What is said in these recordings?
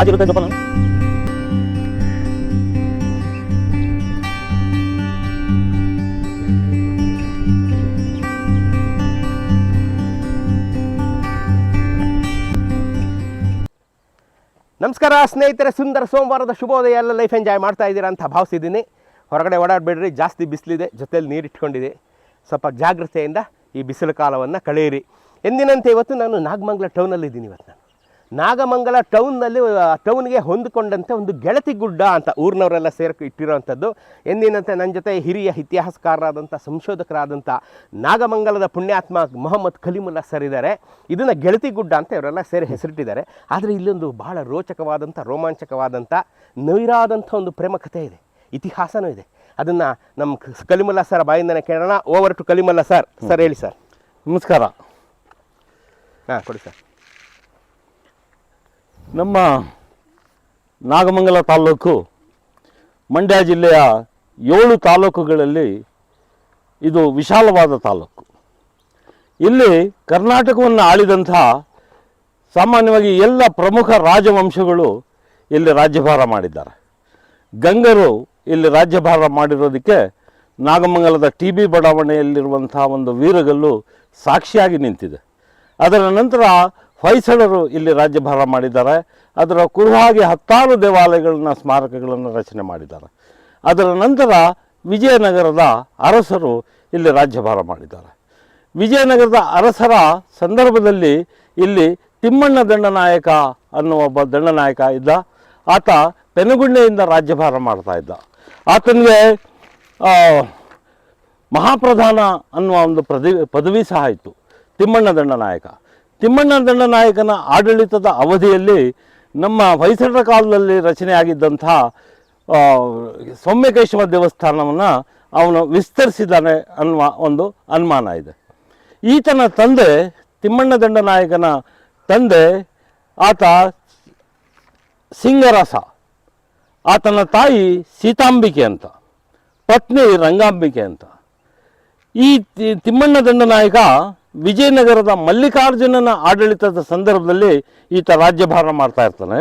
ಗಾಜು ಇರುತ್ತೆ ಜೋಪಾನ ನಮಸ್ಕಾರ, ಸ್ನೇಹಿತರೆ, ಸುಂದರ ಸೋಮವಾರದ ಶುಭೋದಯ. ಎಲ್ಲ ಲೈಫ್ ಎಂಜಾಯ್ ಮಾಡ್ತಾ ಇದ್ದೀರಾ ಅಂತ ಭಾವಿಸಿದ್ದೀನಿ. ಹೊರಗಡೆ ಓಡಾಡಬೇಡ್ರಿ, ಜಾಸ್ತಿ ಬಿಸಿಲಿದೆ ಜೊತೆಯಲ್ಲಿ ನೀರು ಇಟ್ಕೊಂಡಿದೆ ಸ್ವಲ್ಪ ಜಾಗ್ರತೆಯಿಂದ ಈ ಬಿಸಿಲು ಕಾಲವನ್ನು ಕಳೆಯಿರಿ. ಎಂದಿನಂತೆ ಇವತ್ತು ನಾನು ನಾಗಮಂಗ್ಲ ಟೌನಲ್ಲಿದ್ದೀನಿ ಇವತ್ತು ನಾಗಮಂಗಲ ಟೌನ್ನಲ್ಲಿ ಟೌನ್ಗೆ ಹೊಂದಿಕೊಂಡಂತೆ ಒಂದು ಗೆಳತಿ ಗುಡ್ಡ ಅಂತ ಊರಿನವರೆಲ್ಲ ಸೇರ್ಕೊ ಇಟ್ಟಿರೋವಂಥದ್ದು ಎಂದಿನಂತೆ ನನ್ನ ಜೊತೆ ಹಿರಿಯ ಇತಿಹಾಸಕಾರರಾದಂಥ ಸಂಶೋಧಕರಾದಂಥ ನಾಗಮಂಗಲದ ಪುಣ್ಯಾತ್ಮ ಮೊಹಮ್ಮದ್ ಕಲೀಮುಲ್ಲಾ ಸರ್ ಇದ್ದಾರೆ ಇದನ್ನು ಗೆಳತಿ ಗುಡ್ಡ ಅಂತ ಇವರೆಲ್ಲ ಸೇರಿ ಹೆಸರಿಟ್ಟಿದ್ದಾರೆ. ಆದರೆ ಇಲ್ಲೊಂದು ಬಹಳ ರೋಚಕವಾದಂಥ ರೋಮಾಂಚಕವಾದಂಥ ನವಿರಾದಂಥ ಒಂದು ಪ್ರೇಮ ಕಥೆ ಇದೆ. ಇತಿಹಾಸನೂ ಇದೆ. ಅದನ್ನು ನಮ್ಮ ಕಲಿಮುಲ್ಲಾ ಸರ್ ಬಾಯಿಂದನೇ ಕೇಳೋಣ. Over to Kalimulla sir. Sir ಹೇಳಿ ಸರ್. ನಮಸ್ಕಾರ. ಹಾಂ ಕೊಡಿ ಸರ್. ನಮ್ಮ ನಾಗಮಂಗಲ ತಾಲ್ಲೂಕು ಮಂಡ್ಯ ಜಿಲ್ಲೆಯ ಏಳು ತಾಲೂಕುಗಳಲ್ಲಿ ಇದು ವಿಶಾಲವಾದ ತಾಲೂಕು. ಇಲ್ಲಿ ಕರ್ನಾಟಕವನ್ನು ಆಳಿದಂಥ ಸಾಮಾನ್ಯವಾಗಿ ಎಲ್ಲ ಪ್ರಮುಖ ರಾಜವಂಶಗಳು ಇಲ್ಲಿ ರಾಜ್ಯಭಾರ ಮಾಡಿದ್ದಾರೆ. ಗಂಗರು ಇಲ್ಲಿ ರಾಜ್ಯಭಾರ ಮಾಡಿರೋದಕ್ಕೆ ನಾಗಮಂಗಲದ ಟಿ ಬಿ ಬಡಾವಣೆಯಲ್ಲಿರುವಂಥ ಒಂದು ವೀರಗಲ್ಲು ಸಾಕ್ಷಿಯಾಗಿ ನಿಂತಿದೆ. ಅದರ ನಂತರ ಹೊಯ್ಸಳರು ಇಲ್ಲಿ ರಾಜ್ಯಭಾರ ಮಾಡಿದ್ದಾರೆ. ಅದರ ಕುರುಹಾಗಿ ಹತ್ತಾರು ದೇವಾಲಯಗಳನ್ನ ಸ್ಮಾರಕಗಳನ್ನು ರಚನೆ ಮಾಡಿದ್ದಾರೆ. ಅದರ ನಂತರ ವಿಜಯನಗರದ ಅರಸರು ಇಲ್ಲಿ ರಾಜ್ಯಭಾರ ಮಾಡಿದ್ದಾರೆ. ವಿಜಯನಗರದ ಅರಸರ ಸಂದರ್ಭದಲ್ಲಿ ಇಲ್ಲಿ ತಿಮ್ಮಣ್ಣ ದಂಡನಾಯಕ ಅನ್ನುವ ಒಬ್ಬ ದಂಡನಾಯಕ ಇದ್ದ. ಆತ ಪೆನುಗುಂಡೆಯಿಂದ ರಾಜ್ಯಭಾರ ಮಾಡ್ತಾ ಇದ್ದ. ಆತನಿಗೆ ಮಹಾಪ್ರಧಾನ ಅನ್ನುವ ಒಂದು ಪ್ರದಿ, ಪದವಿ ಸಹ ಇತ್ತು. ತಿಮ್ಮಣ್ಣ ದಂಡನಾಯಕ ತಿಮ್ಮಣ್ಣ ದಂಡನಾಯಕನ ಆಡಳಿತದ ಅವಧಿಯಲ್ಲಿ ನಮ್ಮ ಹೊಯ್ಸಳರ ಕಾಲದಲ್ಲಿ ರಚನೆಯಾಗಿದ್ದಂಥ ಸೌಮ್ಯಕೇಶವ ದೇವಸ್ಥಾನವನ್ನು ಅವನು ವಿಸ್ತರಿಸಿದ್ದಾನೆ ಅನ್ನುವ ಒಂದು ಅನುಮಾನ ಇದೆ. ಈತನ ತಂದೆ, ತಿಮ್ಮಣ್ಣ ದಂಡನಾಯಕನ ತಂದೆ ಆತ ಸಿಂಗರಸ. ಆತನ ತಾಯಿ ಸೀತಾಂಬಿಕೆ ಅಂತ, ಪತ್ನಿ ರಂಗಾಂಬಿಕೆ ಅಂತ. ಈ ತಿಮ್ಮಣ್ಣ ದಂಡನಾಯಕ ವಿಜಯನಗರದ ಮಲ್ಲಿಕಾರ್ಜುನನ ಆಡಳಿತದ ಸಂದರ್ಭದಲ್ಲಿ ಈತ ರಾಜ್ಯಭಾರ ಮಾಡ್ತಾ ಇರ್ತಾನೆ.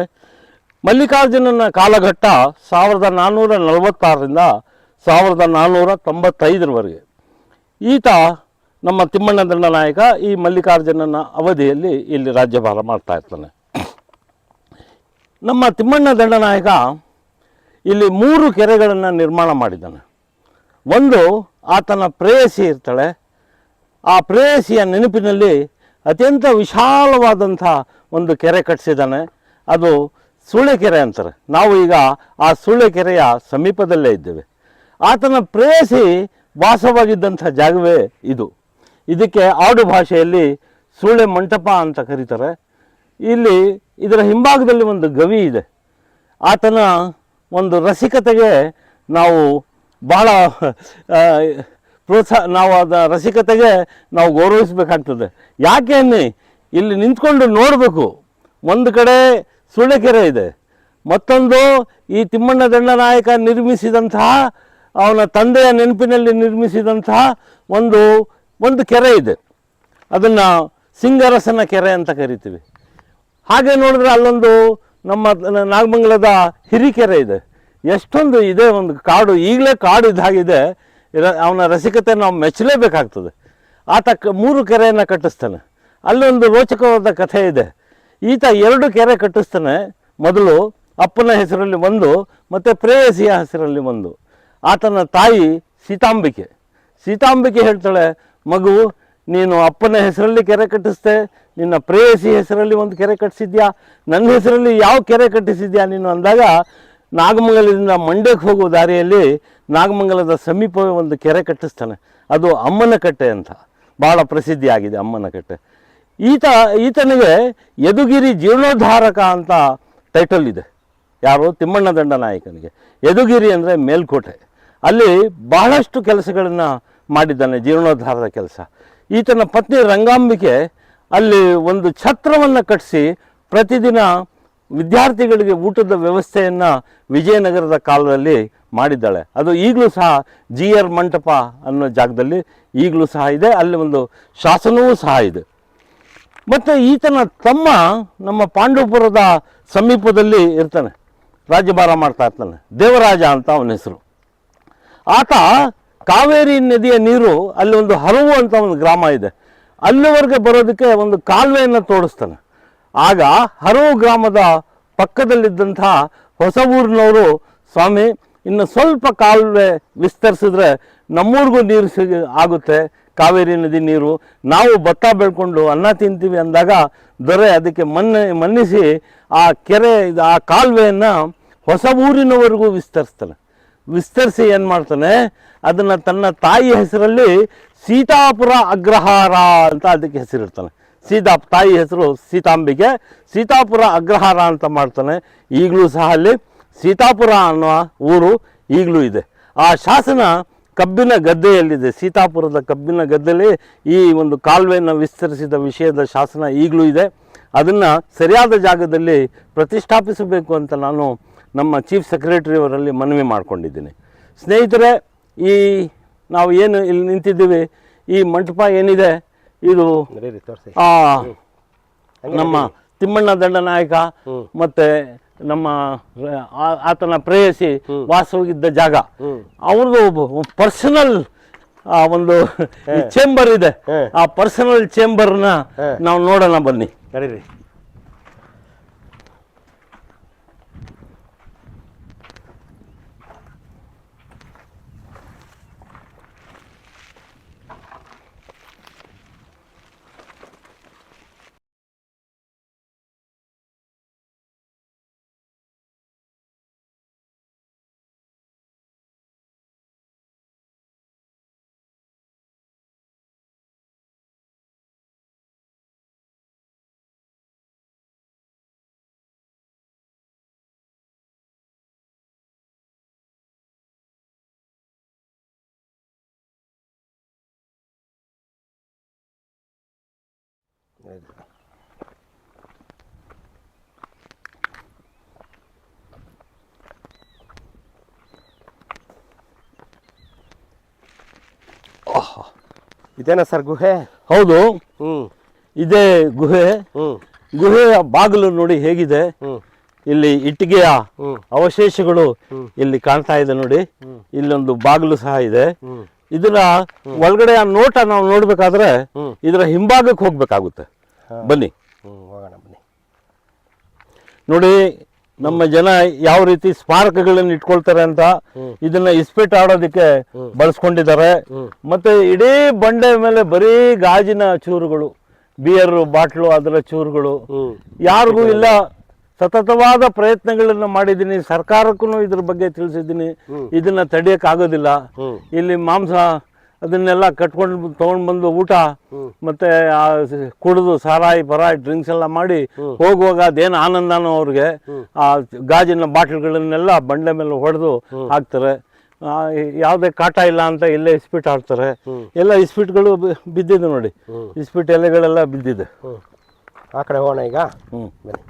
ಮಲ್ಲಿಕಾರ್ಜುನನ ಕಾಲಘಟ್ಟ ಸಾವಿರದ ನಾನ್ನೂರ ನಲವತ್ತಾರರಿಂದ ಸಾವಿರದ ನಾನ್ನೂರ ತೊಂಬತ್ತೈದರವರೆಗೆ. ಈತ ನಮ್ಮ ತಿಮ್ಮಣ್ಣ ದಂಡನಾಯಕ ಈ ಮಲ್ಲಿಕಾರ್ಜುನನ ಅವಧಿಯಲ್ಲಿ ಇಲ್ಲಿ ರಾಜ್ಯಭಾರ ಮಾಡ್ತಾ ಇರ್ತಾನೆ. ನಮ್ಮ ತಿಮ್ಮಣ್ಣ ದಂಡನಾಯಕ ಇಲ್ಲಿ ಮೂರು ಕೆರೆಗಳನ್ನು ನಿರ್ಮಾಣ ಮಾಡಿದ್ದಾನೆ. ಒಂದು ಆತನ ಪ್ರೇಯಸಿ ಇರ್ತಾಳೆ. ಆ ಪ್ರೇಯಸಿಯ ನೆನಪಿನಲ್ಲಿ ಅತ್ಯಂತ ವಿಶಾಲವಾದಂಥ ಒಂದು ಕೆರೆ ಕಟ್ಟಿಸಿದ್ದಾನೆ. ಅದು ಸೂಳೆಕೆರೆ ಅಂತಾರೆ. ನಾವು ಈಗ ಆ ಸೂಳೆಕೆರೆಯ ಸಮೀಪದಲ್ಲೇ ಇದ್ದೇವೆ. ಆತನ ಪ್ರೇಯಸಿ ವಾಸವಾಗಿದ್ದಂಥ ಜಾಗವೇ ಇದು. ಇದಕ್ಕೆ ಆಡು ಭಾಷೆಯಲ್ಲಿ ಸೂಳೆ ಮಂಟಪ ಅಂತ ಕರೀತಾರೆ. ಇಲ್ಲಿ ಇದರ ಹಿಂಭಾಗದಲ್ಲಿ ಒಂದು ಗವಿ ಇದೆ. ಆತನ ಒಂದು ರಸಿಕತೆಗೆ ನಾವು ಆ, ಪ್ರೋತ್ಸಾಹ ನಾವು ಅದ ರಸಿಕತೆಗೆ ನಾವು ಗೌರವಿಸಬೇಕಾಗ್ತದೆ. ಯಾಕೆ ಅನ್ನಿ? ಇಲ್ಲಿ ನಿಂತ್ಕೊಂಡು ನೋಡಬೇಕು. ಒಂದು ಕಡೆ ಸುಳ್ಳೆಕೆರೆ ಇದೆ. ಮತ್ತೊಂದು ಈ ತಿಮ್ಮಣ್ಣ ದಂಡನಾಯಕ ನಿರ್ಮಿಸಿದಂತಹ, ಅವನ ತಂದೆಯ ನೆನಪಿನಲ್ಲಿ ನಿರ್ಮಿಸಿದಂತಹ ಒಂದು ಒಂದು ಕೆರೆ ಇದೆ. ಅದನ್ನು ಸಿಂಗರಸನ ಕೆರೆ ಅಂತ ಕರಿತೀವಿ. ಹಾಗೆ ನೋಡಿದ್ರೆ ಅಲ್ಲೊಂದು ನಮ್ಮ ನಾಗಮಂಗಲದ ಹಿರಿಕೆರೆ ಇದೆ. ಎಷ್ಟೊಂದು ಇದೆ ಒಂದು ಕಾಡು. ಈಗಲೇ ಕಾಡು ಇದ್ದಾಗಿದೆ ಇರ- ಅವನ ರಸಿಕತೆ ನಾವು ಮೆಚ್ಚಲೇಬೇಕಾಗ್ತದೆ. ಆತ ಕ ಮೂರು ಕೆರೆಯನ್ನು ಕಟ್ಟಿಸ್ತಾನೆ. ಅಲ್ಲೊಂದು ರೋಚಕವಾದ ಕಥೆ ಇದೆ. ಈತ ಎರಡು ಕೆರೆ ಕಟ್ಟಿಸ್ತಾನೆ. ಮೊದಲು ಅಪ್ಪನ ಹೆಸರಲ್ಲಿ ಒಂದು, ಮತ್ತು ಪ್ರೇಯಸಿಯ ಹೆಸರಲ್ಲಿ ಒಂದು. ಆತನ ತಾಯಿ ಸೀತಾಂಬಿಕೆ. ಸೀತಾಂಬಿಕೆ ಹೇಳ್ತಾಳೆ, ಮಗು, ನೀನು ಅಪ್ಪನ ಹೆಸರಲ್ಲಿ ಕೆರೆ ಕಟ್ಟಿಸ್ದೆ, ನಿನ್ನ ಪ್ರೇಯಸಿ ಹೆಸರಲ್ಲಿ ಒಂದು ಕೆರೆ ಕಟ್ಟಿಸಿದ್ಯಾ? ನನ್ನ ಹೆಸರಲ್ಲಿ ಯಾವ ಕೆರೆ ಕಟ್ಟಿಸಿದ್ಯಾ? ನೀನು ಅಂದಾಗ ನಾಗಮಂಗಲದಿಂದ ಮಂಡ್ಯಕ್ಕೆ ಹೋಗುವ ದಾರಿಯಲ್ಲಿ ನಾಗಮಂಗಲದ ಸಮೀಪವೇ ಒಂದು ಕೆರೆ ಕಟ್ಟಿಸ್ತಾನೆ. ಅದು ಅಮ್ಮನ ಕಟ್ಟೆ ಅಂತ. ಭಾಳ ಪ್ರಸಿದ್ಧಿಯಾಗಿದೆ ಅಮ್ಮನ ಕಟ್ಟೆ. ಈತ, ಈತನಿಗೆ ಯದುಗಿರಿ ಜೀರ್ಣೋದ್ಧಾರಕ ಅಂತ ಟೈಟಲ್ ಇದೆ. ಯಾರು? ತಿಮ್ಮಣ್ಣ ದಂಡ ನಾಯಕನಿಗೆ. ಯದುಗಿರಿ ಅಂದರೆ ಮೇಲ್ಕೋಟೆ. ಅಲ್ಲಿ ಬಹಳಷ್ಟು ಕೆಲಸಗಳನ್ನು ಮಾಡಿದ್ದಾನೆ, ಜೀರ್ಣೋದ್ಧಾರದ ಕೆಲಸ. ಈತನ ಪತ್ನಿ ರಂಗಾಂಬಿಕೆ ಅಲ್ಲಿ ಒಂದು ಛತ್ರವನ್ನು ಕಟ್ಟಿಸಿ ಪ್ರತಿದಿನ ವಿದ್ಯಾರ್ಥಿಗಳಿಗೆ ಊಟದ ವ್ಯವಸ್ಥೆಯನ್ನು ವಿಜಯನಗರದ ಕಾಲದಲ್ಲಿ ಮಾಡಿದ್ದಾಳೆ. ಅದು ಈಗಲೂ ಸಹ ಜಿ ಆರ್ ಮಂಟಪ ಅನ್ನೋ ಜಾಗದಲ್ಲಿ ಈಗಲೂ ಸಹ ಇದೆ. ಅಲ್ಲಿ ಒಂದು ಶಾಸನವೂ ಸಹ ಇದೆ. ಮತ್ತು ಈತನ ತಮ್ಮ ನಮ್ಮ ಪಾಂಡವಪುರದ ಸಮೀಪದಲ್ಲಿ ಇರ್ತಾನೆ. ರಾಜ್ಯಭಾರ ಮಾಡ್ತಾ ಇರ್ತಾನೆ. ದೇವರಾಜ ಅಂತ ಅವನ ಹೆಸರು. ಆತ ಕಾವೇರಿ ನದಿಯ ನೀರು, ಅಲ್ಲಿ ಒಂದು ಹರವು ಅಂತ ಒಂದು ಗ್ರಾಮ ಇದೆ. ಅಲ್ಲಿವರೆಗೆ ಬರೋದಕ್ಕೆ ಒಂದು ಕಾಲುವೆಯನ್ನು ತೋಡಿಸ್ತಾನೆ. ಆಗ ಹರವು ಗ್ರಾಮದ ಪಕ್ಕದಲ್ಲಿದ್ದಂಥ ಹೊಸ ಊರಿನವರು ಸ್ವಾಮಿ ಇನ್ನು ಸ್ವಲ್ಪ ಕಾಲುವೆ ವಿಸ್ತರಿಸಿದ್ರೆ ನಮ್ಮೂರಿಗೂ ನೀರು ಸಿಗ ಆಗುತ್ತೆ. ಕಾವೇರಿ ನದಿ ನೀರು. ನಾವು ಭತ್ತ ಬೆಳ್ಕೊಂಡು ಅನ್ನ ತಿಂತೀವಿ ಅಂದಾಗ ದೊರೆ ಅದಕ್ಕೆ ಮನ್ನೆ ಮನ್ನಿಸಿ ಆ ಕೆರೆ ಆ ಕಾಲುವೆಯನ್ನು ಹೊಸ ಊರಿನವರೆಗೂ ವಿಸ್ತರಿಸ್ತಾನೆ. ವಿಸ್ತರಿಸಿ ಏನು ಮಾಡ್ತಾನೆ? ಅದನ್ನು ತನ್ನ ತಾಯಿ ಹೆಸರಲ್ಲಿ ಸೀತಾಪುರ ಅಗ್ರಹಾರ ಅಂತ ಅದಕ್ಕೆ ಹೆಸರಿಡ್ತಾನೆ. ಸೀತಾ ತಾಯಿ ಹೆಸರು ಸೀತಾಂಬಿಕೆ, ಸೀತಾಪುರ ಅಗ್ರಹಾರ ಅಂತ ಮಾಡ್ತಾನೆ. ಈಗಲೂ ಸಹ ಅಲ್ಲಿ ಸೀತಾಪುರ ಅನ್ನೋ ಊರು ಈಗಲೂ ಇದೆ. ಆ ಶಾಸನ ಕಬ್ಬಿನ ಗದ್ದೆಯಲ್ಲಿದೆ. ಸೀತಾಪುರದ ಕಬ್ಬಿನ ಗದ್ದೆಯಲ್ಲಿ ಈ ಒಂದು ಕಾಲುವೆಯನ್ನು ವಿಸ್ತರಿಸಿದ ವಿಷಯದ ಶಾಸನ ಈಗಲೂ ಇದೆ. ಅದನ್ನು ಸರಿಯಾದ ಜಾಗದಲ್ಲಿ ಪ್ರತಿಷ್ಠಾಪಿಸಬೇಕು ಅಂತ ನಾನು ನಮ್ಮ ಚೀಫ್ ಸೆಕ್ರೆಟರಿಯವರಲ್ಲಿ ಮನವಿ ಮಾಡಿಕೊಂಡಿದ್ದೀನಿ. ಸ್ನೇಹಿತರೆ ಈ ನಾವು ಏನು ಇಲ್ಲಿ ನಿಂತಿದ್ದೀವಿ ಈ ಮಂಟಪ ಏನಿದೆ ಇದು ನಮ್ಮ ತಿಮ್ಮಣ್ಣ ದಂಡನಾಯಕ ಮತ್ತೆ ನಮ್ಮ ಆತನ ಪ್ರೇಯಸಿ ವಾಸವಾಗಿದ್ದ ಜಾಗ. ಅವ್ರದ್ದು ಪರ್ಸನಲ್ ಆ ಒಂದು ಚೇಂಬರ್ ಇದೆ. ಆ ಪರ್ಸನಲ್ ಚೇಂಬರ್ನ ನಾವು ನೋಡೋಣ ಬನ್ನಿ. ಇದೇನಾ ಸರ್ ಗುಹೆ? ಹೌದು. ಹ್ಮ್. ಇದೇ ಗುಹೆ. ಹ್ಮ್. ಗುಹೆಯ ಬಾಗಿಲು ನೋಡಿ ಹೇಗಿದೆ. ಇಲ್ಲಿ ಇಟ್ಟಿಗೆಯ ಅವಶೇಷಗಳು ಇಲ್ಲಿ ಕಾಣ್ತಾ ಇದೆ ನೋಡಿ. ಇಲ್ಲೊಂದು ಬಾಗಿಲು ಸಹ ಇದೆ. ಇದರ ಒಳಗಡೆ ನೋಟ ನಾವು ನೋಡ್ಬೇಕಾದ್ರೆ ಇದರ ಹಿಂಭಾಗಕ್ಕೆ ಹೋಗ್ಬೇಕಾಗುತ್ತೆ. ಬನ್ನಿ. ಹೋಗೋಣ ಬನ್ನಿ. ನೋಡಿ ನಮ್ಮ ಜನ ಯಾವ ರೀತಿ ಸ್ಮಾರಕಗಳನ್ನು ಇಟ್ಕೊಳ್ತಾರೆ ಅಂತ ಇದನ್ನ ಇಸ್ಪೀಟ್ ಆಡೋದಕ್ಕೆ ಬಳಸ್ಕೊಂಡಿದ್ದಾರೆ. ಮತ್ತೆ ಇಡೀ ಬಂಡೆ ಮೇಲೆ ಬರೀ ಗಾಜಿನ ಚೂರುಗಳು ಬಿಯರ್ ಬಾಟ್ಲು ಅದರ ಚೂರುಗಳು. ಯಾರಿಗೂ ಇಲ್ಲ. ಸತತವಾದ ಪ್ರಯತ್ನಗಳನ್ನ ಮಾಡಿದ್ದೀನಿ. ಸರ್ಕಾರಕ್ಕೂ ಇದ್ರ ಬಗ್ಗೆ ತಿಳಿಸಿದ್ದೀನಿ. ಇದನ್ನ ತಡೆಯಕ್ ಆಗೋದಿಲ್ಲ ಇಲ್ಲಿ ಮಾಂಸ ಅದನ್ನೆಲ್ಲ ಕಟ್ಕೊಂಡು ತಗೊಂಡ್ ಬಂದು ಊಟ ಮತ್ತೆ ಕುಡಿದು ಸಾರಾಯಿ ಪರಾಯಿ ಡ್ರಿಂಕ್ಸ್ ಎಲ್ಲ ಮಾಡಿ ಹೋಗುವಾಗ ಅದೇನು ಆನಂದನೋ ಅವ್ರಿಗೆ ಆ ಗಾಜಿನ ಬಾಟ್ಲ್ಗಳನ್ನೆಲ್ಲ ಬಂಡೆ ಮೇಲೆ ಹೊಡೆದು ಹಾಕ್ತಾರೆ. ಯಾವುದೇ ಕಾಟ ಇಲ್ಲ ಅಂತ ಇಲ್ಲೇ ಇಸ್ಪಿಟ್ ಆಡ್ತಾರೆ ಎಲ್ಲ ಇಸ್ಪಿಟ್ಗಳು ಬಿದ್ದಿದ್ದು ಬಿದ್ದಿದೆ ನೋಡಿ. ಇಸ್ಪಿಟ್ ಎಲೆಗಳೆಲ್ಲ ಬಿದ್ದಿದೆ. ಆ ಕಡೆ ಹೋಗೋಣ ಈಗ? ಹ್ಞೂ ಬನ್ನಿ.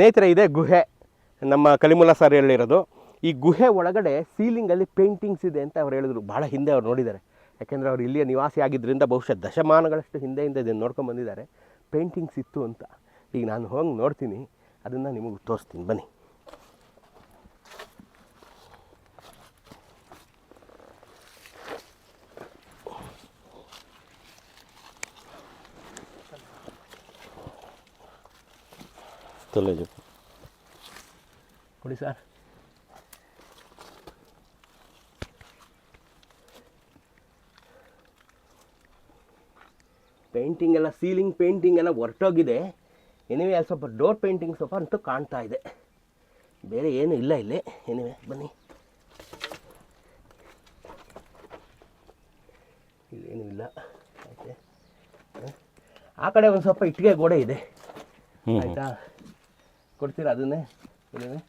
ಸ್ನೇಹಿತರೆ ಇದೆ ಗುಹೆ. ನಮ್ಮ ಕಲಿಮುಲ್ಲ ಸರ್ ಹೇಳಿರೋದು, ಈ ಗುಹೆ ಒಳಗಡೆ ಸೀಲಿಂಗಲ್ಲಿ ಪೇಂಟಿಂಗ್ಸ್ ಇದೆ ಅಂತ ಅವ್ರು ಹೇಳಿದ್ರು. ಭಾಳ ಹಿಂದೆ ಅವ್ರು ನೋಡಿದ್ದಾರೆ. ಯಾಕೆಂದರೆ ಅವ್ರು ಇಲ್ಲಿಯ ನಿವಾಸಿ ಆಗಿದ್ದರಿಂದ ಬಹುಶಃ ದಶಮಾನಗಳಷ್ಟು ಹಿಂದೆ ಹಿಂದೆ ಇದನ್ನು ನೋಡ್ಕೊಂಡು ಬಂದಿದ್ದಾರೆ. ಪೇಂಟಿಂಗ್ಸ್ ಇತ್ತು ಅಂತ. ಈಗ ನಾನು ಹೋಗಿ ನೋಡ್ತೀನಿ. ಅದನ್ನು ನಿಮಗೆ ತೋರಿಸ್ತೀನಿ. ಬನ್ನಿ. ತಲೆ ಇದೆ ಕೊಡಿ ಸರ್. ಪೇಂಟಿಂಗ್ ಎಲ್ಲ ಸೀಲಿಂಗ್ ಪೇಂಟಿಂಗ್ ಎಲ್ಲ ಹೊರಟೋಗಿದೆ. ಎನಿವೆ ಅಲ್ಲಿ ಸ್ವಲ್ಪ ಡೋರ್ ಪೇಂಟಿಂಗ್ ಸ್ವಲ್ಪ ಅಂತೂ ಕಾಣ್ತಾ ಇದೆ. ಬೇರೆ ಏನೂ ಇಲ್ಲ ಇಲ್ಲಿ. ಎನಿವೆ ಬನ್ನಿ. ಏನೂ ಇಲ್ಲ. ಆಯ್ತೆ? ಆ ಕಡೆ ಒಂದು ಸ್ವಲ್ಪ ಇಟ್ಟಿಗೆ ಗೋಡೆ ಇದೆ. ಆಯಿತಾ? ಕೊಡ್ತೀರಾ ಅದನ್ನೇ? ಇದನ್ನೇ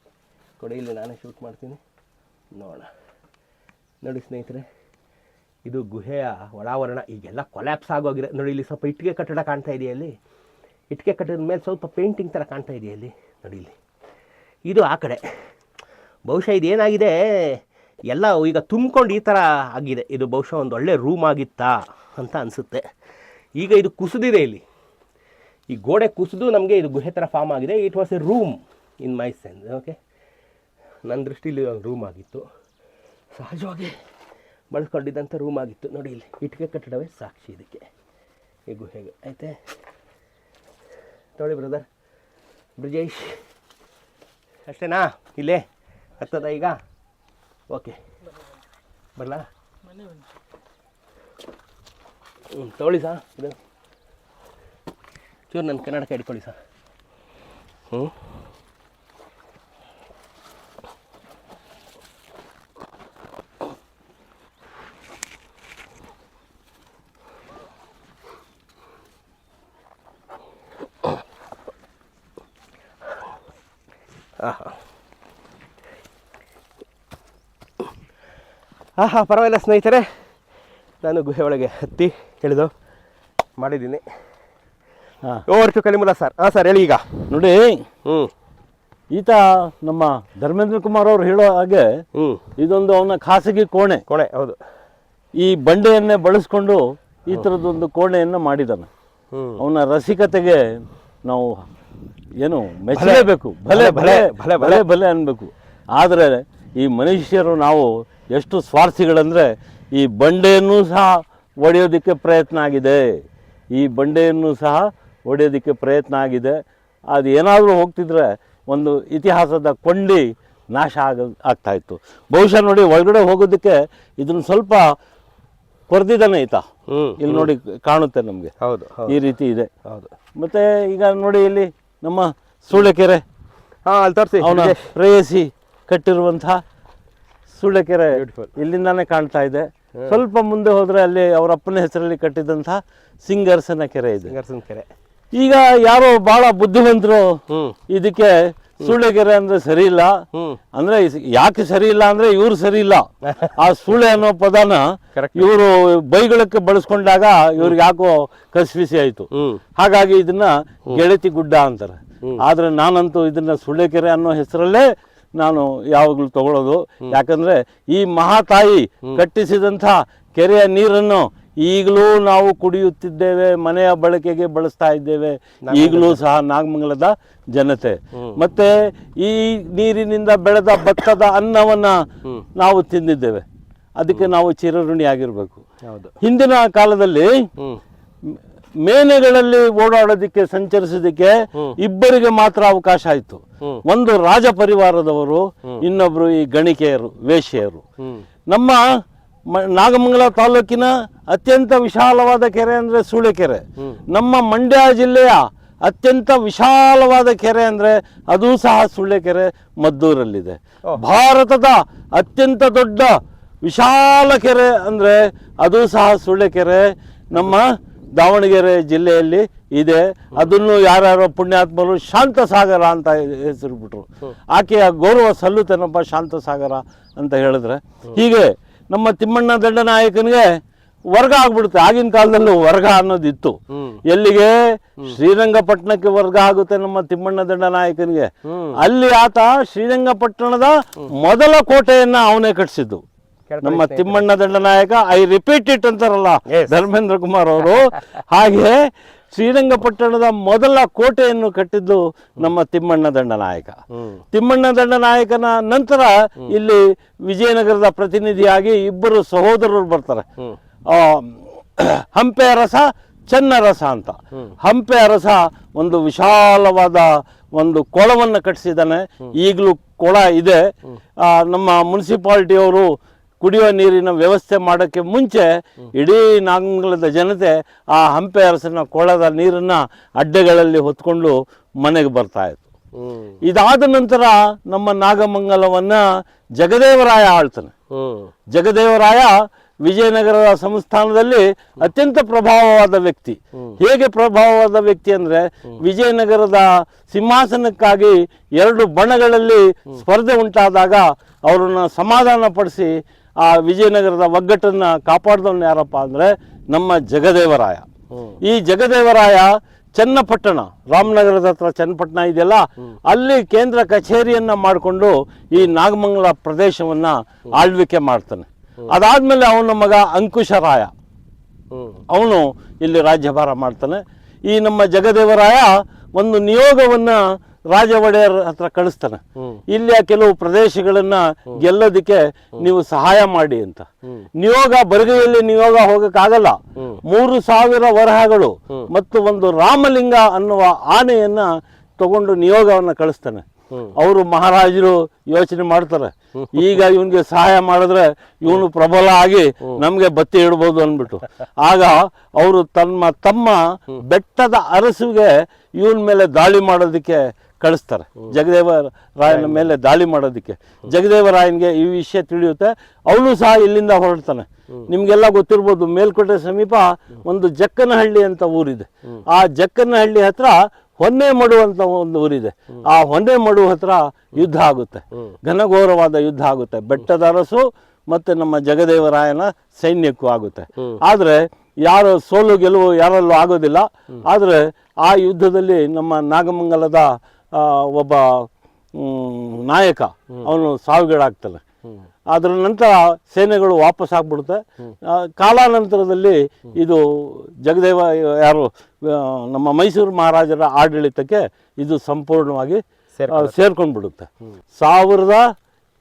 ಕೊಡಿ, ಇಲ್ಲಿ ನಾನೇ ಶೂಟ್ ಮಾಡ್ತೀನಿ. ನೋಡೋಣ. ನೋಡಿ ಸ್ನೇಹಿತರೆ, ಇದು ಗುಹೆಯ ಒಳಾವರಣ. ಈಗೆಲ್ಲ ಕೊಲ್ಯಾಪ್ಸ್ ಆಗೋಗಿದೆ. ನೋಡಿ, ಇಲ್ಲಿ ಸ್ವಲ್ಪ ಇಟ್ಟಿಗೆ ಕಟ್ಟಡ ಕಾಣ್ತಾ ಇದೆಯಲ್ಲಿ ಇಟ್ಟಿಗೆ ಕಟ್ಟಡದ ಮೇಲೆ ಸ್ವಲ್ಪ ಪೇಂಟಿಂಗ್ ಥರ ಕಾಣ್ತಾ ಇದೆಯಲ್ಲಿ ನೋಡಿ ಇಲ್ಲಿ. ಇದು ಆ ಕಡೆ. ಬಹುಶಃ ಇದೇನಾಗಿದೆ? ಎಲ್ಲ ಈಗ ತುಂಬ್ಕೊಂಡು ಈ ಥರ ಆಗಿದೆ. ಇದು ಬಹುಶಃ ಒಂದು ಒಳ್ಳೆ ರೂಮ್ ಆಗಿತ್ತಾ ಅಂತ ಅನಿಸುತ್ತೆ. ಈಗ ಇದು ಕುಸಿದಿದೆ ಇಲ್ಲಿ. ಈ ಗೋಡೆ ಕುಸಿದು ನಮಗೆ ಇದು ಗುಹೆ ಥರ ಫಾರ್ಮ್ ಆಗಿದೆ. It was a room in my sense okay ನನ್ನ ದೃಷ್ಟಿಲಿ ರೂಮ್ ಆಗಿತ್ತು. ಸಹಜವಾಗಿ ಬಳಸ್ಕೊಂಡಿದ್ದಂಥ ರೂಮ್ ಆಗಿತ್ತು. ನೋಡಿ ಇಲ್ಲಿ, ಇಟ್ಟಿಗೆ ಕಟ್ಟಡವೇ ಸಾಕ್ಷಿ ಇದಕ್ಕೆ. ಈ ಗುಹೆಗೆ. ಆಯ್ತೆ? ತೊಳಿ ಬ್ರದರ್ ಬ್ರಿಜೇಶ್. ಅಷ್ಟೇನಾ? ಇಲ್ಲೇ? ಹತ್ತದ ಈಗ? ಓಕೆ ಬರಲಾ? ಹ್ಞೂ ತೊಳಿ ಸಾ. ಇದು ಚೂರು ನನ್ನ ಕನ್ನಡಕ ಇಟ್ಕೊಳ್ಳಿ ಸರ್. ಹ್ಞೂ ಆಹಾ. ಆಹಾ ಪರವಾಗಿಲ್ಲ ಸ್ನೇಹಿತರೆ. ನಾನು ಗುಹೆ ಒಳಗೆ ಹತ್ತಿ ಇಳಿದು ಮಾಡಿದ್ದೀನಿ. ಹಾ. Over to Kalimulla sir. ಹಾಂ ಸರ್ ಹೇಳಿ ಈಗ. ನೋಡಿ ಹ್ಞೂ ಈತ ನಮ್ಮ ಧರ್ಮೇಂದ್ರ ಕುಮಾರ್ ಅವರು ಹೇಳೋ ಹಾಗೆ ಹ್ಞೂ ಇದೊಂದು ಅವನ ಖಾಸಗಿ ಕೋಣೆ. ಕೋಣೆ ಹೌದು. ಈ ಬಂಡೆಯನ್ನೇ ಬಳಸ್ಕೊಂಡು ಈ ಥರದೊಂದು ಕೋಣೆಯನ್ನು ಮಾಡಿದಾನೆ. ಅವನ ರಸಿಕತೆಗೆ ನಾವು ಏನು ಮೆಚ್ಚಲೇಬೇಕು. ಭಲೆ ಭಲೆ ಭಲೆ ಭಲೆ. ಭಲೆ ಅನ್ಬೇಕು. ಆದರೆ ಈ ಮನುಷ್ಯರು ನಾವು ಎಷ್ಟು ಸ್ವಾರ್ಥಿಗಳಂದರೆ ಈ ಬಂಡೆಯನ್ನು ಸಹ ಒಡೆಯೋದಕ್ಕೆ ಪ್ರಯತ್ನ ಆಗಿದೆ. ಈ ಬಂಡೆಯನ್ನು ಸಹ ಒಡೆಯೋದಕ್ಕೆ ಪ್ರಯತ್ನ ಆಗಿದೆ. ಅದು ಏನಾದರೂ ಹೋಗ್ತಿದ್ರೆ ಒಂದು ಇತಿಹಾಸದ ಕೊಂಡಿ ನಾಶ ಆಗ ಆಗ್ತಾ ಇತ್ತು. ಬಹುಶಃ ನೋಡಿ ಒಳಗಡೆ ಹೋಗೋದಕ್ಕೆ ಇದನ್ನು ಸ್ವಲ್ಪ ಕೊರೆದಿದ್ದಾನೆ ಈತ. ಇಲ್ಲಿ ನೋಡಿ ಕಾಣುತ್ತೆ ನಮಗೆ. ಹೌದು ಈ ರೀತಿ ಇದೆ. ಹೌದು. ಮತ್ತೆ ಈಗ ನೋಡಿ ಇಲ್ಲಿ ನಮ್ಮ ಸೂಳೆಕೆರೆ ಹಾಂ ಅಲ್ಲಿ ತರ್ಸಿ. ಅವನ ಪ್ರೇಯಸಿ ಕಟ್ಟಿರುವಂತಹ ಸೂಳೆಕೆರೆ. ಇಲ್ಲಿಂದಾನೇ ಕಾಣ್ತಾ ಇದೆ. ಸ್ವಲ್ಪ ಮುಂದೆ ಹೋದ್ರೆ ಅಲ್ಲಿ ಅವರ ಅಪ್ಪನ ಹೆಸರಲ್ಲಿ ಕಟ್ಟಿದಂತಹ ಸಿಂಗರ್ಸನ ಕೆರೆ ಇದೆ. ಸಿಂಗರ್ಸನ್ ಕೆರೆ. ಈಗ ಯಾರೋ ಬಹಳ ಬುದ್ಧಿವಂತರು ಇದಕ್ಕೆ ಸುಳ್ಳೆಗೆರೆ ಅಂದ್ರೆ ಸರಿ ಇಲ್ಲ ಅಂದ್ರೆ ಯಾಕೆ ಸರಿ ಇಲ್ಲ ಅಂದ್ರೆ ಇವ್ರು ಸರಿ ಇಲ್ಲ ಆ ಸೂಳೆ ಅನ್ನೋ ಪದನ. ಇವರು ಬೈಗಳಕ್ಕೆ ಬಳಸ್ಕೊಂಡಾಗ ಇವ್ರಿಗೆ ಯಾಕೋ ಕಸ್ಬಿಸಿ ಆಯ್ತು. ಹಾಗಾಗಿ ಇದನ್ನ ಗೆಳತಿ ಗುಡ್ಡ ಅಂತಾರೆ. ಆದ್ರೆ ನಾನಂತೂ ಇದನ್ನ ಸುಳ್ಳೆಕೆರೆ ಅನ್ನೋ ಹೆಸರಲ್ಲೇ ನಾನು ಯಾವಾಗ್ಲೂ ತಗೊಳ್ಳೋದು ಯಾಕಂದ್ರೆ ಈ ಮಹಾತಾಯಿ ಕಟ್ಟಿಸಿದಂಥ ಕೆರೆಯ ನೀರನ್ನು ಈಗಲೂ ನಾವು ಕುಡಿಯುತ್ತಿದ್ದೇವೆ ಮನೆಯ ಬಳಕೆಗೆ ಬಳಸ್ತಾ ಇದ್ದೇವೆ. ಈಗಲೂ ಸಹ ನಾಗಮಂಗಲದ ಜನತೆ. ಮತ್ತೆ ಈ ನೀರಿನಿಂದ ಬೆಳೆದ ಭತ್ತದ ಅನ್ನವನ್ನ ನಾವು ತಿಂದಿದ್ದೇವೆ. ಅದಕ್ಕೆ ನಾವು ಚಿರಋಣಿಯಾಗಿರ್ಬೇಕು. ಹೌದು. ಹಿಂದಿನ ಕಾಲದಲ್ಲಿ ಮೇನೆಗಳಲ್ಲಿ ಓಡಾಡೋದಕ್ಕೆ ಸಂಚರಿಸೋದಕ್ಕೆ ಇಬ್ಬರಿಗೆ ಮಾತ್ರ ಅವಕಾಶ ಆಯಿತು. ಒಂದು ರಾಜ ಪರಿವಾರದವರು ಇನ್ನೊಬ್ರು ಈ ಗಣಿಕೆಯರು ವೇಶ್ಯರು ನಮ್ಮ ಮ- ನಾಗಮಂಗಲ ತಾಲೂಕಿನ ಅತ್ಯಂತ ವಿಶಾಲವಾದ ಕೆರೆ ಅಂದ್ರೆ ಸೂಳೆಕೆರೆ. ನಮ್ಮ ಮಂಡ್ಯ ಜಿಲ್ಲೆಯ ಅತ್ಯಂತ ವಿಶಾಲವಾದ ಕೆರೆ ಅಂದ್ರೆ ಅದು ಸಹ ಸೂಳೆಕೆರೆ ಮದ್ದೂರಲ್ಲಿದೆ. ಭಾರತದ ಅತ್ಯಂತ ದೊಡ್ಡ ವಿಶಾಲ ಕೆರೆ ಅಂದ್ರೆ ಅದು ಸಹ ಸೂಳೆಕೆರೆ. ನಮ್ಮ ದಾವಣಗೆರೆ ಜಿಲ್ಲೆಯಲ್ಲಿ ಇದೆ. ಅದನ್ನು ಯಾರ್ಯಾರೋ ಪುಣ್ಯಾತ್ಮರು ಶಾಂತ ಸಾಗರ ಅಂತ ಹೆಸರು ಬಿಟ್ರು. ಆಕೆಯ ಗೌರವ ಸಲ್ಲುತ್ತೇನಪ್ಪ ಶಾಂತಸಾಗರ ಅಂತ ಹೇಳಿದ್ರೆ. ಹೀಗೆ ನಮ್ಮ ತಿಮ್ಮಣ್ಣ ದಂಡನಾಯಕನಿಗೆ ವರ್ಗ ಆಗ್ಬಿಡುತ್ತೆ. ಆಗಿನ ಕಾಲದಲ್ಲೂ ವರ್ಗ ಅನ್ನೋದಿತ್ತು. ಎಲ್ಲಿಗೆ? ಶ್ರೀರಂಗಪಟ್ಟಣಕ್ಕೆ ವರ್ಗ ಆಗುತ್ತೆ ನಮ್ಮ ತಿಮ್ಮಣ್ಣ ದಂಡ ನಾಯಕನಿಗೆ. ಅಲ್ಲಿ ಆತ ಶ್ರೀರಂಗಪಟ್ಟಣದ ಮೊದಲ ಕೋಟೆಯನ್ನ ಅವನೇ ಕಟ್ಟಿಸಿದ್ದು. ನಮ್ಮ Timmanna Dandanayaka I repeat it ಅಂತಾರಲ್ಲ ಧರ್ಮೇಂದ್ರ ಕುಮಾರ್ ಅವರು. ಹಾಗೆ ಶ್ರೀರಂಗಪಟ್ಟಣದ ಮೊದಲ ಕೋಟೆಯನ್ನು ಕಟ್ಟಿದ್ದು ನಮ್ಮ ತಿಮ್ಮಣ್ಣ ದಂಡನಾಯಕ ತಿಮ್ಮಣ್ಣ ದಂಡನಾಯಕನ ನಂತರ ಇಲ್ಲಿ ವಿಜಯನಗರದ ಪ್ರತಿನಿಧಿಯಾಗಿ ಇಬ್ಬರು ಸಹೋದರರು ಬರ್ತಾರೆ. ಹಂಪೆ ಚೆನ್ನ ರಸ ಅಂತ. ಹಂಪೆ ಅರಸ ಒಂದು ವಿಶಾಲವಾದ ಒಂದು ಕೊಳವನ್ನು ಕಟ್ಟಿಸಿದ್ದಾನೆ. ಈಗಲೂ ಕೊಳ ಇದೆ. ನಮ್ಮ ಮುನ್ಸಿಪಾಲ್ಟಿಯವರು ಕುಡಿಯುವ ನೀರಿನ ವ್ಯವಸ್ಥೆ ಮಾಡೋಕ್ಕೆ ಮುಂಚೆ ಇಡೀ ನಾಗಮಂಗಲದ ಜನತೆ ಆ ಹಂಪೆ ಅರಸನ ಕೊಳದ ನೀರನ್ನು ಅಡ್ಡೆಗಳಲ್ಲಿ ಹೊತ್ಕೊಂಡು ಮನೆಗೆ ಬರ್ತಾ ಇತ್ತು. ಇದಾದ ನಂತರ ನಮ್ಮ ನಾಗಮಂಗಲವನ್ನು ಜಗದೇವರಾಯ ಆಳ್ತಾನೆ. ಜಗದೇವರಾಯ ವಿಜಯನಗರದ ಸಂಸ್ಥಾನದಲ್ಲಿ ಅತ್ಯಂತ ಪ್ರಭಾವವಾದ ವ್ಯಕ್ತಿ. ಹೇಗೆ ಪ್ರಭಾವವಾದ ವ್ಯಕ್ತಿ ಅಂದ್ರೆ ವಿಜಯನಗರದ ಸಿಂಹಾಸನಕ್ಕಾಗಿ ಎರಡು ಬಣಗಳಲ್ಲಿ ಸ್ಪರ್ಧೆ ಉಂಟಾದಾಗ ಅವರನ್ನ ಸಮಾಧಾನ ಪಡಿಸಿ ಆ ವಿಜಯನಗರದ ಒಗ್ಗಟ್ಟನ್ನ ಕಾಪಾಡಿದವನು ಯಾರಪ್ಪ ಅಂದ್ರೆ ನಮ್ಮ ಜಗದೇವರಾಯ. ಈ ಜಗದೇವರಾಯ ಚನ್ನಪಟ್ಟಣ ರಾಮನಗರದ ಹತ್ರ ಚನ್ನಪಟ್ಟಣ ಇದೆಯಲ್ಲ ಅಲ್ಲಿ ಕೇಂದ್ರ ಕಚೇರಿಯನ್ನ ಮಾಡಿಕೊಂಡು ಈ ನಾಗಮಂಗಲ ಪ್ರದೇಶವನ್ನ ಆಳ್ವಿಕೆ ಮಾಡ್ತಾನೆ. ಅದಾದ್ಮೇಲೆ ಅವನ ಮಗ ಅಂಕುಶರಾಯ ಅವನು ಇಲ್ಲಿ ರಾಜ್ಯಭಾರ ಮಾಡ್ತಾನೆ. ಈ ನಮ್ಮ ಜಗದೇವರಾಯ ಒಂದು ನಿಯೋಗವನ್ನ ರಾಜ ಒಡೆಯರ್ ಹತ್ರ ಕಳಿಸ್ತಾನೆ. ಇಲ್ಲಿಯ ಕೆಲವು ಪ್ರದೇಶಗಳನ್ನ ಗೆಲ್ಲೋದಿಕ್ಕೆ ನೀವು ಸಹಾಯ ಮಾಡಿ ಅಂತ. ನಿಯೋಗ ಬರಿಗೈಯಲ್ಲಿ ನಿಯೋಗ ಹೋಗಕ್ಕಾಗಲ್ಲ. ಮೂರು ಸಾವಿರ ವರಹಗಳು ಮತ್ತು ಒಂದು ರಾಮಲಿಂಗ ಅನ್ನುವ ಆನೆಯನ್ನ ತಗೊಂಡು ನಿಯೋಗವನ್ನ ಕಳಿಸ್ತಾನೆ. ಅವರು ಮಹಾರಾಜರು ಯೋಚನೆ ಮಾಡ್ತಾರೆ. ಈಗ ಇವನಿಗೆ ಸಹಾಯ ಮಾಡಿದ್ರೆ ಇವನು ಪ್ರಬಲ ಆಗಿ ನಮಗೆ ಬತ್ತಿ ಇಡ್ಬೋದು ಅಂದ್ಬಿಟ್ಟು. ಆಗ ಅವರು ತಮ್ಮ ತಮ್ಮ ಬೆಟ್ಟದ ಅರಸುಗೆ ಇವನ ಮೇಲೆ ದಾಳಿ ಮಾಡೋದಕ್ಕೆ ಕಳಿಸ್ತಾರೆ. ಜಗದೇವ ರಾಯನ ಮೇಲೆ ದಾಳಿ ಮಾಡೋದಕ್ಕೆ. ಜಗದೇವರಾಯನ್ಗೆ ಈ ವಿಷಯ ತಿಳಿಯುತ್ತೆ. ಅವನು ಸಹ ಇಲ್ಲಿಂದ ಹೊರಡ್ತಾನೆ. ನಿಮ್ಗೆಲ್ಲ ಗೊತ್ತಿರ್ಬೋದು, ಮೇಲ್ಕೋಟೆ ಸಮೀಪ ಒಂದು ಜಕ್ಕನಹಳ್ಳಿ ಅಂತ ಊರಿದೆ. ಆ ಜಕ್ಕನಹಳ್ಳಿ ಹತ್ರ ಹೊನ್ನೆಮಡು ಮಡುವಂತ ಒಂದು ಊರಿದೆ. ಆ ಹೊನ್ನೆಮಡು ಹತ್ರ ಯುದ್ಧ ಆಗುತ್ತೆ. ಘನಘೋರವಾದ ಯುದ್ಧ ಆಗುತ್ತೆ. ಬೆಟ್ಟದ ಅರಸು ಮತ್ತೆ ನಮ್ಮ ಜಗದೇವರಾಯನ ಸೈನ್ಯಕ್ಕೂ ಆಗುತ್ತೆ. ಆದ್ರೆ ಯಾರು ಸೋಲು ಗೆಲುವು ಯಾರಲ್ಲೂ ಆಗೋದಿಲ್ಲ. ಆದ್ರೆ ಆ ಯುದ್ಧದಲ್ಲಿ ನಮ್ಮ ನಾಗಮಂಗಲದ ಒಬ್ಬ ನಾಯಕ, ಅವನು ಸಾವಿಗೀಡಾಗ್ತಾನೆ. ಅದರ ನಂತರ ಸೇನೆಗಳು ವಾಪಸ್ ಆಗ್ಬಿಡುತ್ತೆ. ಕಾಲಾನಂತರದಲ್ಲಿ ಇದು ಜಗದೇವ ಯಾರು ನಮ್ಮ ಮೈಸೂರು ಮಹಾರಾಜರ ಆಡಳಿತಕ್ಕೆ ಇದು ಸಂಪೂರ್ಣವಾಗಿ ಸೇರ್ಕೊಂಡ್ಬಿಡುತ್ತೆ. ಸಾವಿರದ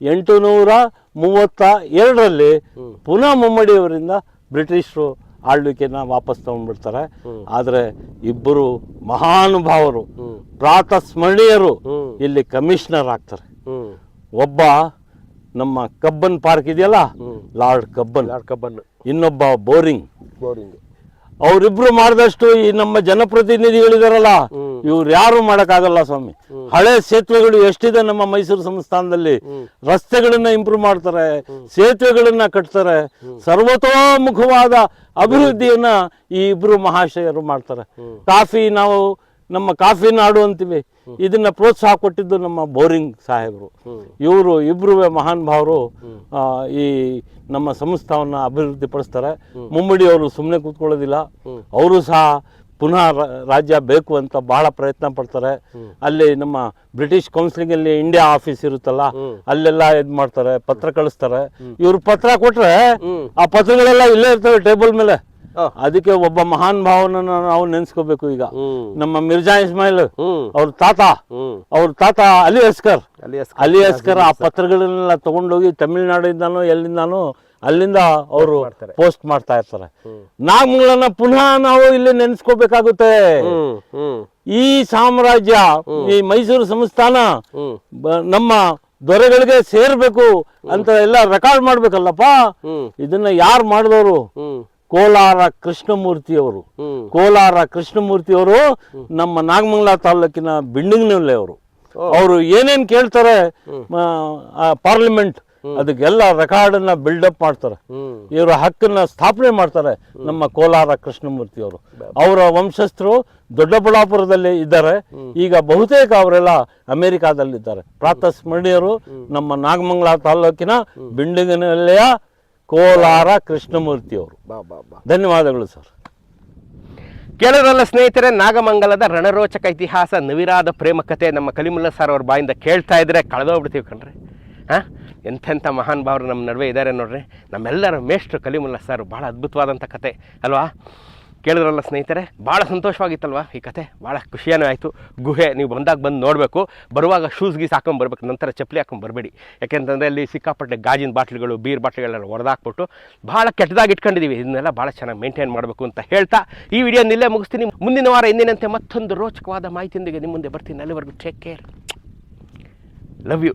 ಎಂಟುನೂರ ಮೂವತ್ತ ಎರಡರಲ್ಲಿ ಪುನಃ ಮುಮ್ಮಡಿಯವರಿಂದ ಬ್ರಿಟಿಷರು ಆಳ್ವಿಕೆನ ವಾಪಸ್ ತಗೊಂಡ್ಬಿಡ್ತಾರೆ. ಆದರೆ ಇಬ್ಬರು ಮಹಾನುಭಾವರು ಪ್ರಾತ ಸ್ಮರಣೀಯರು ಇಲ್ಲಿ ಕಮಿಷನರ್ ಆಗ್ತಾರೆ. ಒಬ್ಬ ನಮ್ಮ ಕಬ್ಬನ್ ಪಾರ್ಕ್ ಇದೆಯಲ್ಲ? Lord Cubbon. Lord Cubbon. ಇನ್ನೊಬ್ಬ ಬೋರಿಂಗ್. ಬೋರಿಂಗ್. ಅವರಿಬ್ರು ಮಾಡಿದಷ್ಟು ಈ ನಮ್ಮ ಜನಪ್ರತಿನಿಧಿಗಳಿದಾರಲ್ಲ ಇವ್ರು ಯಾರು ಮಾಡಕ್ಕಾಗಲ್ಲ ಸ್ವಾಮಿ. ಹಳೆ ಸೇತುವೆಗಳು ಎಷ್ಟಿದೆ ನಮ್ಮ ಮೈಸೂರು ಸಂಸ್ಥಾನದಲ್ಲಿ? ರಸ್ತೆಗಳನ್ನ ಇಂಪ್ರೂವ್ ಮಾಡ್ತಾರೆ ಸೇತುವೆಗಳನ್ನ ಕಟ್ತಾರೆ ಸರ್ವತೋಮುಖವಾದ ಅಭಿವೃದ್ಧಿಯನ್ನ ಈ ಇಬ್ರು ಮಹಾಶಯರು ಮಾಡ್ತಾರೆ. ಕಾಫಿ ನಾವು ನಮ್ಮ ಕಾಫಿ ನಾಡು ಅಂತೀವಿ. ಇದನ್ನ ಪ್ರೋತ್ಸಾಹ ಕೊಟ್ಟಿದ್ದು ನಮ್ಮ ಬೋರಿಂಗ್ ಸಾಹೇಬರು. ಇವರು ಇಬ್ರು ಮಹಾನ್ ಭಾವರು ಈ ನಮ್ಮ ಸಂಸ್ಥಾವನ್ನ ಅಭಿವೃದ್ಧಿ ಪಡಿಸ್ತಾರೆ ಮುಮ್ಮಡಿ ಅವರು ಸುಮ್ಮನೆ ಕೂತ್ಕೊಳ್ಳೋದಿಲ್ಲ. ಅವರು ಸಹ ಪುನಃ ರಾಜ್ಯ ಬೇಕು ಅಂತ ಬಹಳ ಪ್ರಯತ್ನ ಪಡ್ತಾರೆ. ಅಲ್ಲಿ ನಮ್ಮ ಬ್ರಿಟಿಷ್ ಕೌನ್ಸಿಲಿಂಗ್ ಅಲ್ಲಿ ಇಂಡಿಯಾ ಆಫೀಸ್ ಇರುತ್ತಲ್ಲ ಅಲ್ಲೆಲ್ಲ ಇದ್ ಮಾಡ್ತಾರೆ ಪತ್ರ ಕಳಿಸ್ತಾರೆ. ಇವ್ರು ಪತ್ರ ಕೊಟ್ರೆ ಆ ಪತ್ರಗಳೆಲ್ಲ ಇಲ್ಲೇ ಇರ್ತವೆ ಟೇಬಲ್ ಮೇಲೆ. ಅದಕ್ಕೆ ಒಬ್ಬ ಮಹಾನ್ ಭಾವನ ನಾವು ನೆನ್ಸ್ಕೋಬೇಕು ಈಗ. ನಮ್ಮ ಮಿರ್ಜಾ ಇಸ್ಮಾಯಿಲ್ ಅವ್ರ ತಾತ ಅವ್ರ ತಾತ ಅಲಿ ಅಸ್ಕರ್. ಅಲಿ ಅಸ್ಕರ್. ಆ ಪತ್ರಗಳನ್ನೆಲ್ಲ ತಗೊಂಡೋಗಿ ತಮಿಳ್ನಾಡಿಂದಾನೋ ಎಲ್ಲಿಂದಾನೋ ಅಲ್ಲಿಂದ ಅವರು ಪೋಸ್ಟ್ ಮಾಡ್ತಾ ಇರ್ತಾರೆ. ನಾಗಮಂಗಲನ ಪುನಃ ನಾವು ಇಲ್ಲಿ ನೆನೆಸ್ಕೋಬೇಕಾಗುತ್ತೆ. ಈ ಸಾಮ್ರಾಜ್ಯ ಈ ಮೈಸೂರು ಸಂಸ್ಥಾನ ನಮ್ಮ ದೊರೆಗಳಿಗೆ ಸೇರ್ಬೇಕು ಅಂತ ಎಲ್ಲ ರೆಕಾರ್ಡ್ ಮಾಡ್ಬೇಕಲ್ಲಪ್ಪ. ಇದನ್ನ ಯಾರು ಮಾಡಿದವರು? ಕೋಲಾರ ಕೃಷ್ಣಮೂರ್ತಿಯವರು. ಕೋಲಾರ ಕೃಷ್ಣಮೂರ್ತಿಯವರು ನಮ್ಮ ನಾಗಮಂಗಲ ತಾಲೂಕಿನ ಬಿಲ್ಡಿಂಗ್ನಲ್ಲೇ ಅವರು. ಅವರು ಏನೇನ್ ಕೇಳ್ತಾರೆ ಪಾರ್ಲಿಮೆಂಟ್ ಅದಕ್ಕೆಲ್ಲ ರೆಕಾರ್ಡ್ ಅನ್ನ ಬಿಲ್ಡಪ್ ಮಾಡ್ತಾರೆ. ಇವರು ಹಕ್ಕನ್ನ ಸ್ಥಾಪನೆ ಮಾಡ್ತಾರೆ ನಮ್ಮ ಕೋಲಾರ ಕೃಷ್ಣಮೂರ್ತಿಯವರು. ಅವರ ವಂಶಸ್ಥರು ದೊಡ್ಡಬಳ್ಳಾಪುರದಲ್ಲಿ ಇದ್ದಾರೆ. ಈಗ ಬಹುತೇಕ ಅವರೆಲ್ಲ ಅಮೆರಿಕಾದಲ್ಲಿದ್ದಾರೆ. ಪ್ರಾತಃ ಸ್ಮರಣೀಯರು ನಮ್ಮ ನಾಗಮಂಗಲ ತಾಲೂಕಿನ ಬಿಂಡಿಗನಲ್ಲಿಯ ಕೋಲಾರ ಕೃಷ್ಣಮೂರ್ತಿ ಅವರು ಬಾ ಬಾ ಬಾ. ಧನ್ಯವಾದಗಳು ಸರ್. ಕೇಳೋದಲ್ಲ ಸ್ನೇಹಿತರೆ ನಾಗಮಂಗಲದ ರಣರೋಚಕ ಇತಿಹಾಸ ನವಿರಾದ ಪ್ರೇಮ ಕಥೆ ನಮ್ಮ ಕಲಿಮುಲ್ಲ ಸರ್ ಅವ್ರ ಬಾಯಿಂದ ಕೇಳ್ತಾ ಇದ್ರೆ ಕಳೆದೋಗ್ಬಿಡ್ತೀವಿ ಕಣ್ರಿ. ಹಾಂ? ಎಂಥೆಂಥ ಮಹಾನ್ ಭಾವರು ನಮ್ಮ ನಡುವೆ ಇದ್ದಾರೆ ನೋಡ್ರಿ. ನಮ್ಮೆಲ್ಲರ ಮೇಷ್ಟ್ರು ಕಲಿಮುಲ್ಲ ಸರ್ ಭಾಳ ಅದ್ಭುತವಾದಂಥ ಕತೆ ಅಲ್ವಾ? ಕೇಳಿದ್ರಲ್ಲ ಸ್ನೇಹಿತರೆ ಭಾಳ ಸಂತೋಷವಾಗಿತ್ತಲ್ವ ಈ ಕತೆ? ಭಾಳ ಖುಷಿಯೇ ಆಯಿತು. ಗುಹೆ ನೀವು ಬಂದಾಗ ಬಂದು ನೋಡಬೇಕು. ಬರುವಾಗ ಶೂಸ್ ಗೀಸ್ ಹಾಕೊಂಡು ಬರಬೇಕು. ನಂತರ ಚಪ್ಪಲಿ ಹಾಕೊಂಡು ಬರಬೇಡಿ. ಯಾಕೆಂತಂದರೆ ಅಲ್ಲಿ ಸಿಕ್ಕಾಪಟ್ಟೆ ಗಾಜಿನ ಬಾಟ್ಲುಗಳು ಬೀರ್ ಬಾಟ್ಲಿಗಳೆಲ್ಲ ಹೊಡೆದಾಕ್ಬಿಟ್ಟು ಭಾಳ ಕೆಟ್ಟದಾಗಿ ಇಟ್ಕೊಂಡಿದ್ದೀವಿ ಇದನ್ನೆಲ್ಲ ಭಾಳ ಚೆನ್ನಾಗಿ ಮೇಂಟೈನ್ ಮಾಡಬೇಕು ಅಂತ ಹೇಳ್ತಾ ಈ ವಿಡಿಯೋ ನಿಲ್ಲೇ ಮುಗಿಸ್ತೀನಿ. ಮುಂದಿನ ವಾರ ಎಂದಿನಂತೆ ಮತ್ತೊಂದು ರೋಚಕವಾದ ಮಾಹಿತಿಯೊಂದಿಗೆ ನಿಮ್ಮ ಮುಂದೆ ಬರ್ತೀನಿ. ಅಲ್ಲಿವರೆಗೂ ಟೇಕ್ ಕೇರ್ ಲವ್ ಯು